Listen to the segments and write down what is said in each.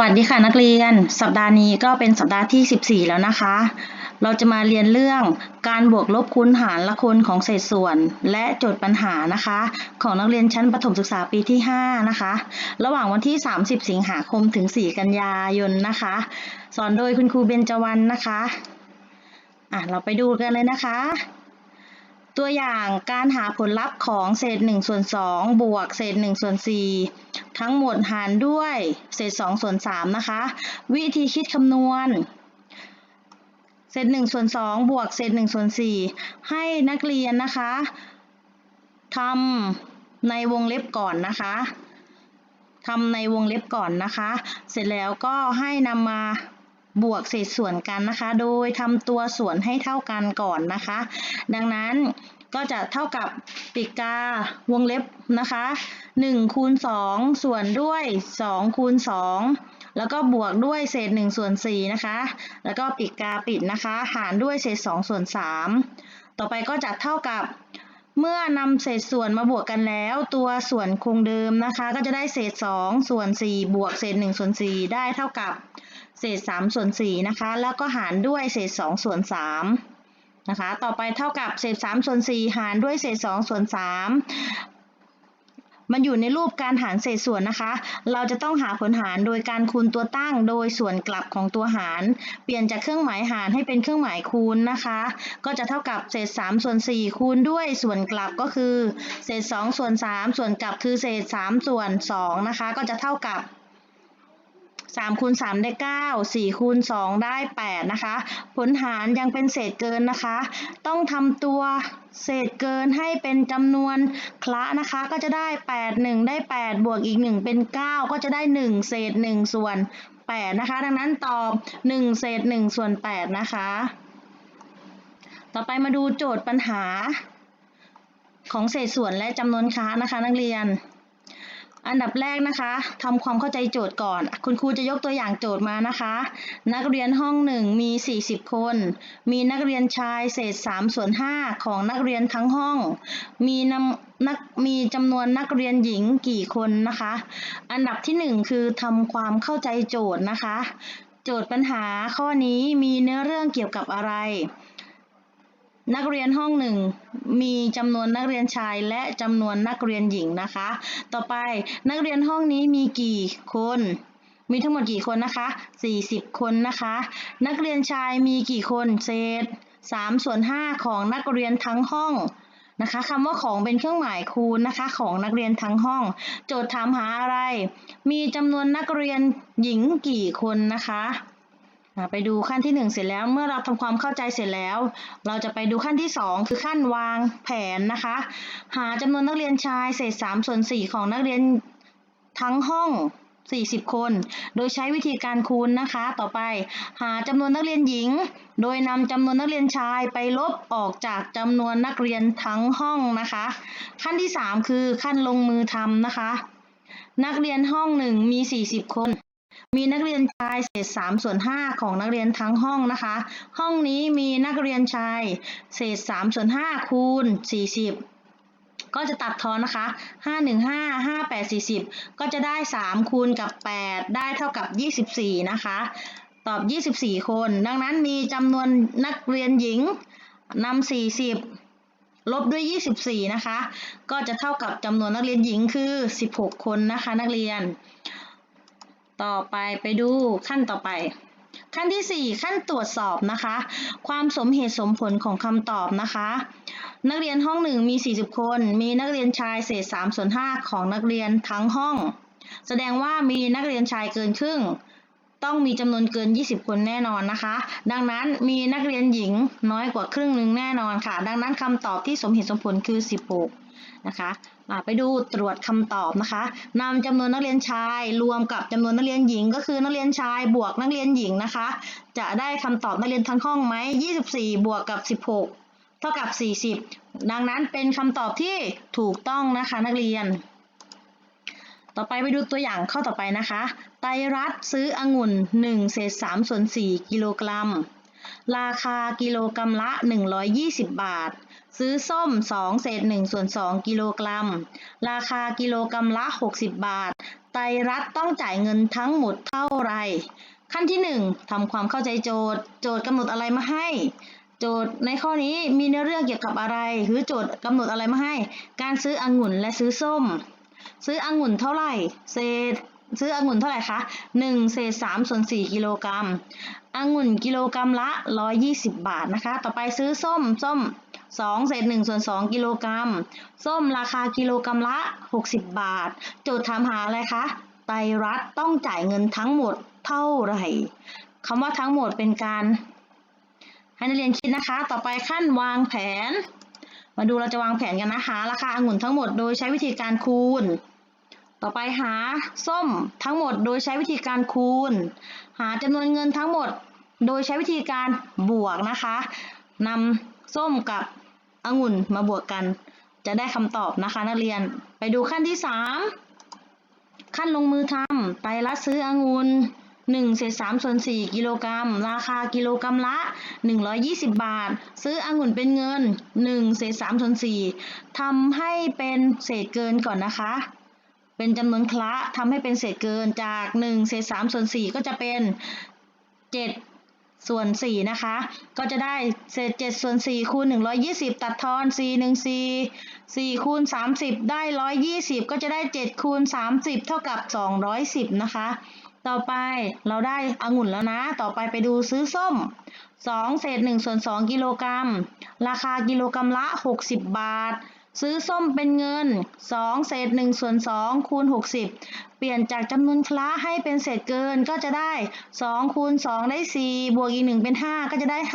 วัสดีค่ะนักเรียน สัปดาห์นี้ก็เป็นสัปดาห์ที่ 14 แล้วนะคะ เราจะมาเรียนเรื่องการบวกลบคูณหารละคนของเศษส่วน และโจทย์ปัญหานะคะ ของนักเรียนชั้นประถมศึกษาปีที่ 5 นะคะ ระหว่างวันที่ 30 สิงหาคมถึง 4 กันยายนนะคะ สอนโดยคุณครูเบญจวรรณนะคะอะเราไปดูกันเลยนะคะ ตัวอย่างการหาผลลัพธ์ของเศษ1ส่วน2บวกเศษ1ส่วน4ทั้งหมดหารด้วยเศษ2ส่วน3นะคะ วิธีคิดคำนวณ เศษ1ส่วน2บวกเศษ1ส่วน4ให้นักเรียนนะคะทำในวงเล็บก่อนนะคะทำในวงเล็บก่อนนะคะ เสร็จแล้วก็ให้นำมา บวกเศษส่วนกันนะคะ โดยทำตัวส่วนให้เท่ากันก่อนนะคะ ดังนั้นก็จะเท่ากับปีกกาวงเล็บนะคะ1คูณ2ส่วนด้วย2คูณ2แล้วก็บวกด้วยเศษ1ส่วน4นะคะ แล้วก็ปีกกาปิดนะคะ หารด้วยเศษ2ส่วน3ต่อไปก็จะเท่ากับ เมื่อนำเศษส่วนมาบวกกันแล้ว ตัวส่วนคงเดิมนะคะ ก็จะได้เศษ2ส่วน4บวกเศษ1ส่วน4ได้เท่ากับเศษ3ส่วน4นะคะ แล้วก็หารด้วยเศษ2ส่วน3นะคะ ต่อไปเท่ากับเศษ3ส่วน4หารด้วยเศษ2ส่วน3 มันอยู่ในรูปการหารเศษส่วนนะคะ เราจะต้องหาผลหารโดยการคูณตัวตั้งโดยส่วนกลับของตัวหาร เปลี่ยนจากเครื่องหมายหารให้เป็นเครื่องหมายคูณนะคะ ก็จะเท่ากับเศษ3ส่วน4คูณด้วยส่วนกลับก็คือ เศษ2ส่วน3ส่วนกลับคือเศษ3ส่วน2นะคะ ก็จะเท่ากับ3คูณ3ได้ 9 4คูณ2ได้ 8 นะคะ ผลหารยังเป็นเศษเกินนะคะ ต้องทำตัว เศษเกินให้เป็นจำนวนคละนะคะ ก็จะได้ 8 1 ได้ 8 บวกอีก 1 เป็น 9 ก็จะได้ 1 เศษ 1 ส่วน 8 นะคะ ดังนั้นตอบ 1 เศษ 1 ส่วน 8 นะคะ ต่อไปมาดูโจทย์ปัญหาของเศษส่วนและจำนวนค้านะคะนักเรียน อันดับแรกนะคะทำความเข้าใจโจทย์ก่อน คุณครูจะยกตัวอย่างโจทย์มานะคะ นักเรียนห้องหนึ่งมี 40 คน มีนักเรียนชายเศษ3ส่วน5ของนักเรียนทั้งห้อง มีนำนักมีจำนวนนักเรียนหญิงกี่คนนะคะ อันดับที่ 1 คือทำความเข้าใจโจทย์นะคะ โจทย์ปัญหาข้อนี้มีเนื้อเรื่องเกี่ยวกับอะไร นักเรียนห้องหนึ่งมีจำนวนนักเรียนชายและจำนวนนักเรียนหญิงนะคะ ต่อไปนักเรียนห้องนี้มีกี่คน มีทั้งหมดกี่คนนะคะ 40 คนนะคะ นักเรียนชายมีกี่คนเศษ3ส่วน5ของนักเรียนทั้งห้องนะคะคำว่าของเป็นเครื่องหมายคูณนะคะ ของนักเรียนทั้งห้อง โจทย์ถามหาอะไร มีจำนวนนักเรียนหญิงกี่คนนะคะอะ ไปดูขั้นที่ 1 เสร็จแล้วเมื่อเราทำความเข้าใจเสร็จแล้ว เราจะไปดูขั้นที่ 2 คือขั้นวางแผนนะคะ หาจำนวนนักเรียนชายเศษ3ส่วน4ของนักเรียนทั้งห้อง 40 คน โดยใช้วิธีการคูณนะคะ ต่อไปหาจำนวนนักเรียนหญิง โดยนำจำนวนนักเรียนชายไปลบออกจากจำนวนนักเรียนทั้งห้องนะคะ ขั้นที่ 3 คือขั้นลงมือทำนะคะ นักเรียนห้องหนึ่งมี 40 คน มีนักเรียนชายเศษ3ส่วน5ของนักเรียนทั้งห้องนะคะ ห้องนี้มีนักเรียนชายเศษ3ส่วน5คูณ 40 ก็จะตัดทอนนะคะ 5 1 5 5 8 40 ก็จะได้ 3 คูณกับ 8 ได้เท่ากับ 24 นะคะ ตอบ 24 คน ดังนั้นมีจำนวนนักเรียนหญิงนำ40ลบด้วย 24 นะคะ ก็จะเท่ากับจำนวนนักเรียนหญิงคือ 16 คนนะคะ นักเรียน ต่อไปไปดูขั้นต่อไป ขั้นที่ 4 ขั้นตรวจสอบนะคะ ความสมเหตุสมผลของคำตอบนะคะ นักเรียนห้องหนึ่งมี 40 คน มีนักเรียนชายเศษ3ส่วน5ของนักเรียนทั้งห้อง แสดงว่ามีนักเรียนชายเกินครึ่ง ต้องมีจำนวนเกิน 20 คนแน่นอนนะคะ ดังนั้นมีนักเรียนหญิงน้อยกว่าครึ่งหนึ่งแน่นอนค่ะ ดังนั้นคำตอบที่สมเหตุสมผลคือ 16 นะคะอ่าไปดูตรวจคำตอบนะคะนำจำนวนนักเรียนชายรวมกับจำนวนนักเรียนหญิง ก็คือนักเรียนชายบวกนักเรียนหญิงนะคะ จะได้คำตอบนักเรียนทั้งห้องไหม24 บวกกับ 16 เท่ากับ 40 ดังนั้นเป็นคำตอบที่ถูกต้องนะคะนักเรียน ต่อไปไปดูตัวอย่างข้อต่อไปนะคะ ไตรัตซื้อองุ่น1เศษ3ส่วน4กิโลกรัม ราคากิโลกรัมละ 120 บาท ซื้อส้ม 2 เศษ1ส่วน2กิโลกรัม ราคากิโลกรัมละ 60 บาท ไตรรัฐต้องจ่ายเงินทั้งหมดเท่าไหร่ขั้นที่หนึ่งทำความเข้าใจโจทย์ โจทย์กำหนดอะไรมาให้ โจทย์ในข้อนี้มีเนื้อเรื่องเกี่ยวกับอะไร หรือโจทย์กำหนดอะไรมาให้ การซื้อองุ่นและซื้อส้ม ซื้อองุ่นเท่าไหร่ เศษ ซื้อองุ่นเท่าไหร่คะ1เศษ3ส่วน4กิโลกรัมองุ่นกิโลกรัมละ 120 บาทนะคะ ต่อไปซื้อส้มส้ม2เศษ1ส่วน2กิโลกรัม ส้มราคากิโลกรัมละ 60 บาท โจทย์ถามหาอะไรคะ ไตรรัฐต้องจ่ายเงินทั้งหมดเท่าไหร่คำว่าทั้งหมดเป็นการให้นักเรียนคิดนะคะ ต่อไปขั้นวางแผน มาดูเราจะวางแผนกันนะคะ ราคาองุ่นทั้งหมดโดยใช้วิธีการคูณ ต่อไปหาส้มทั้งหมดโดยใช้วิธีการคูณ หาจำนวนเงินทั้งหมดโดยใช้วิธีการบวกนะคะนำส้มกับองุ่นมาบวกกัน จะได้คำตอบนะคะนักเรียนไปดูขั้นที่ 3 ขั้นลงมือทำไตรรัฐซื้อองุ่น1เศษ3ส่วน4กิโลกรัม ราคากิโลกรัมละ 120 บาท ซื้อองุ่นเป็นเงิน1เศษ3ส่วน4ทำให้เป็นเศษเกินก่อนนะคะ เป็นจำนวนคละทำให้เป็นเศษเกินจาก1เศษ3ส่วน4ก็จะเป็น 7 ส่วน4นะคะ ก็จะได้เศษ7ส่วน4คูณ120 ตัดทอน4 1 4 4คูณ30 ได้ 120 ก็จะได้ 7คูณ30 เท่ากับ 210 นะคะ ต่อไปเราได้องุ่นแล้วนะ ต่อไปไปดูซื้อส้ม 2 เศษ1ส่วน2กิโลกรัม ราคากิโลกรัมละ 60 บาท ซื้อส้มเป็นเงิน 2 เศษ1ส่วน2คูณ60 เปลี่ยนจากจำนวนคละให้เป็นเศษเกินก็จะได้ 2 คูณ 2 ได้ 4 บวกอีก 1 เป็น 5 ก็จะได้ 5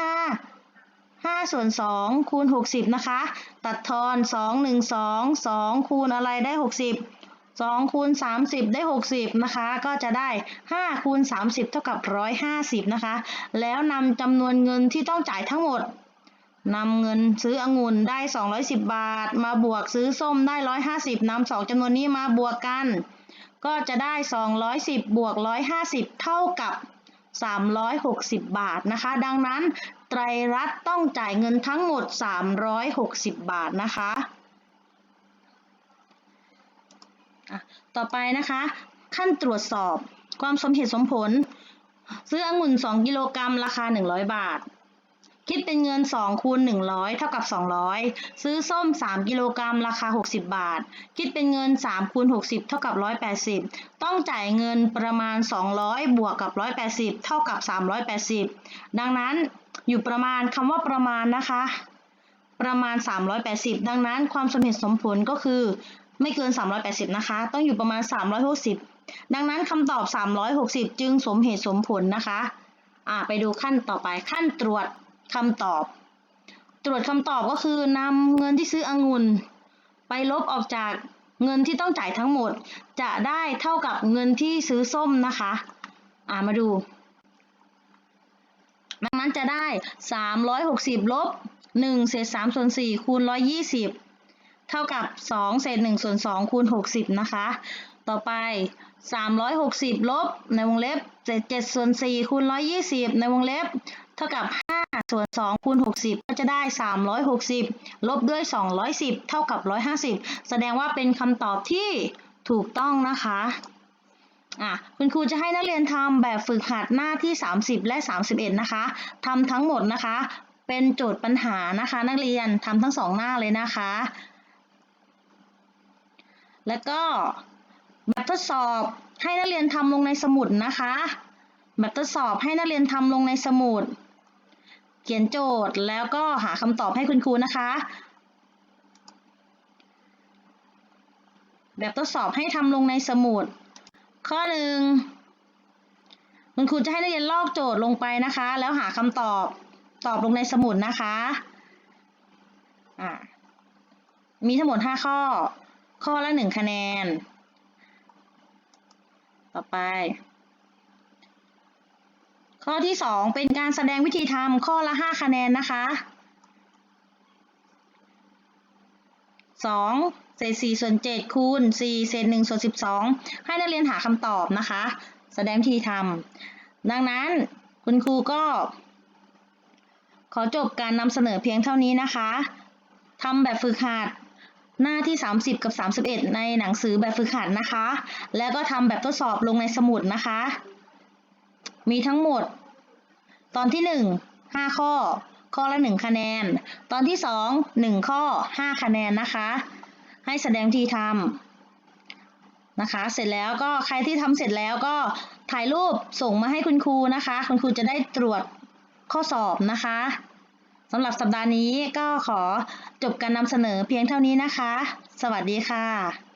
5 ส่วน 2 คูณ 60 นะคะ ตัดทอน 2 1 2 2 คูณอะไรได้ 60 2คูณ30 ได้ 60 นะคะ ก็จะได้ 5 คูณ 30 เท่ากับ 150 นะคะ แล้วนำจำนวนเงินที่ต้องจ่ายทั้งหมด นำเงินซื้อองุ่นได้ 210 บาท มาบวกซื้อส้มได้ 150นำสองจำนวนนี้มาบวกกัน ก็จะได้ 210 บวก 150 เท่ากับ 360 บาทนะคะ ดังนั้นไตรรัฐต้องจ่ายเงินทั้งหมด 360 บาทนะคะอะต่อไปนะคะ ขั้นตรวจสอบความสมเหตุสมผล ซื้อองุ่น 2 กิโลกรัมราคา 100 บาท คิดเป็นเงิน2คูณ100 เท่ากับ 200 ซื้อส้ม 3 กิโลกรัมราคา 60 บาท คิดเป็นเงิน3คูณ60 เท่ากับ 180 ต้องจ่ายเงินประมาณ 200 บวกกับ 180 เท่ากับ 380 ดังนั้นอยู่ประมาณคำว่าประมาณนะคะ ประมาณ 380 ดังนั้นความสมเหตุสมผลก็คือไม่เกิน 380 นะคะ ต้องอยู่ประมาณ 360 ดังนั้นคำตอบ 360 จึงสมเหตุสมผลนะคะ อ่าไปดูขั้นต่อไปขั้นตรวจ คำตอบ ตรวจคำตอบก็คือนำเงินที่ซื้อองุ่น ไปลบออกจากเงินที่ต้องจ่ายทั้งหมด จะได้เท่ากับเงินที่ซื้อส้มนะคะ อ่ามาดู ดังนั้นจะได้ 360ลบ1เศษ3ส่วน4คูณ120 เท่ากับ 2 เศษ1ส่วน2คูณ60 นะคะ ต่อไป 360ลบในวงเล็บเศษ7ส่วน4คูณ120 ในวงเล็บ เท่ากับ 5 ส่วน2คูณ60 ก็จะได้ 360 ลบด้วย 210 เท่ากับ 150 แสดงว่าเป็นคำตอบที่ถูกต้องนะคะอะคุณครูจะให้นักเรียนทำแบบฝึกหัดหน้าที่ 30 และ 31 นะคะทำทั้งหมดนะคะ เป็นโจทย์ปัญหานะคะ นักเรียนทำทั้งสองหน้าเลยนะคะ แล้วก็แบบทดสอบให้นักเรียนทำลงในสมุดนะคะ แบบทดสอบให้นักเรียนทำลงในสมุด ขียนโจทย์แล้วก็หาคำตอบให้คุณครูนะคะ แบบทดสอบให้ทำลงในสมุด ข้อหนึ่งคุณครูจะให้นักเรียนลอกโจทย์ลงไปนะคะ แล้วหาคำตอบตอบลงในสมุดนะคะอ่ามีทั้งหมด 5 ข้อ ข้อละ 1 คะแนน ต่อไป ข้อที่ 2 เป็นการแสดงวิธีทำข้อละ 5 คะแนนนะคะ 2 เศษ4ส่วน7คูณ4เศษ1ส่วน12 ให้นักเรียนหาคำตอบนะคะ แสดงวิธีทำดังนั้นคุณครูก็ ขอจบการนำเสนอเพียงเท่านี้นะคะทำแบบฝึกหัดหน้าที่ 30 กับ 31 ในหนังสือแบบฝึกหัดนะคะ แล้วก็ทำแบบทดสอบลงในสมุดนะคะ มีทั้งหมด ตอนที่ 1 5 ข้อ ข้อละ 1 คะแนน ตอนที่ 2 1 ข้อ 5 คะแนนนะคะ ให้แสดงทีทำนะคะ เสร็จแล้วก็ใครที่ทำเสร็จแล้วก็ถ่ายรูปส่งมาให้คุณครูนะคะ คุณครูจะได้ตรวจข้อสอบนะคะสำหรับสัปดาห์นี้ก็ขอจบการนำเสนอเพียงเท่านี้นะคะ สวัสดีค่ะ